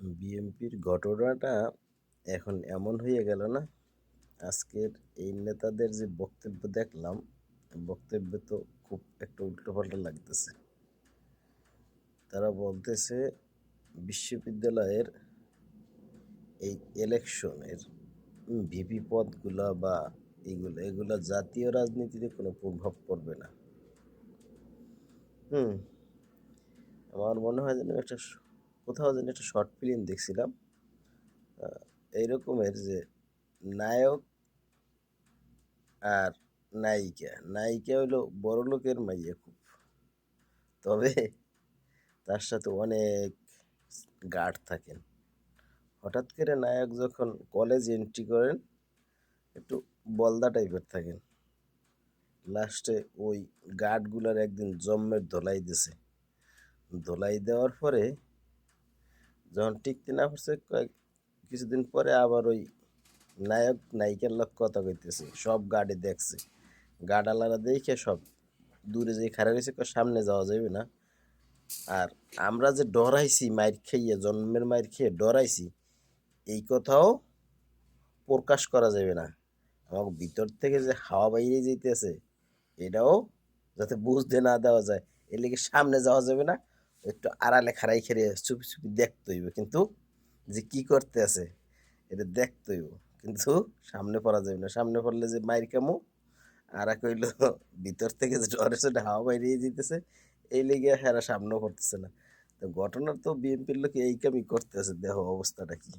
বিএনপির ঘটনাটা এখন এমন হয়ে গেল না? আজকের এই নেতাদের যে বক্তব্য দেখলাম, বক্তব্য তো খুব একটা উল্টোপাল্টা লাগতেছে। তারা বলতেছে, বিশ্ববিদ্যালয়ের এই ইলেকশনের ভিপি পদগুলা বা এগুলো, এগুলা জাতীয় রাজনীতিতে কোনো প্রভাব পড়বে না। হুম, আমার মনে হয় যেন একটা কোথাও যেন একটা শর্ট ফিল্ম দেখছিলাম আহ, এই রকমের যে নায়ক আর নায়িকা। নায়িকা হলো বড় লোকের মাইয়া খুব। তবে তার সাথে অনেক গার্ড থাকেন। হঠাৎ করে নায়ক যখন কলেজ এন্ট্রি করেন একটু বলদা টাইপের থাকেন। লাস্টে ওই গার্ডগুলার একদিন জম্মের ধোলাই দিছে। ধোলাই দেওয়ার পরে যখন টিকতে না পারছে, কয়েক কিছুদিন পরে আবার ওই নায়ক নায়িকার লোক কথা কইতেছে, সব গাড়ি দেখছে। গার্ডালারা দেখে সব দূরে যে খারাপ হয়েছে সামনে যাওয়া যাবে না। আর আমরা যে ডরাইছি, মাইর খেয়ে, জন্মের মাইর খেয়ে ডরাইছি, এই কথাও প্রকাশ করা যাবে না। আমার ভিতর থেকে যে হাওয়া বাইরে যেতেছে এটাও যাতে বুঝতে না দেওয়া যায়, এর সামনে যাওয়া যাবে না। একটু আড়ালে খারাই খেলে চুপি চুপি দেখতে হইব। কিন্তু যে কি করতে আছে, এটা দেখতে হইব। কিন্তু সামনে পড়া যাবে না। সামনে পড়লে যে মায়ের কামু, আর এক হইল ভিতর থেকে যে ডরে সেটা হাওয়া বাইরে দিতেছে এই লেগে হেরা সামনেও করতেছে না। তো ঘটনার তো বিএনপির লোক এই কামই করতেছে দেহ অবস্থাটা কি।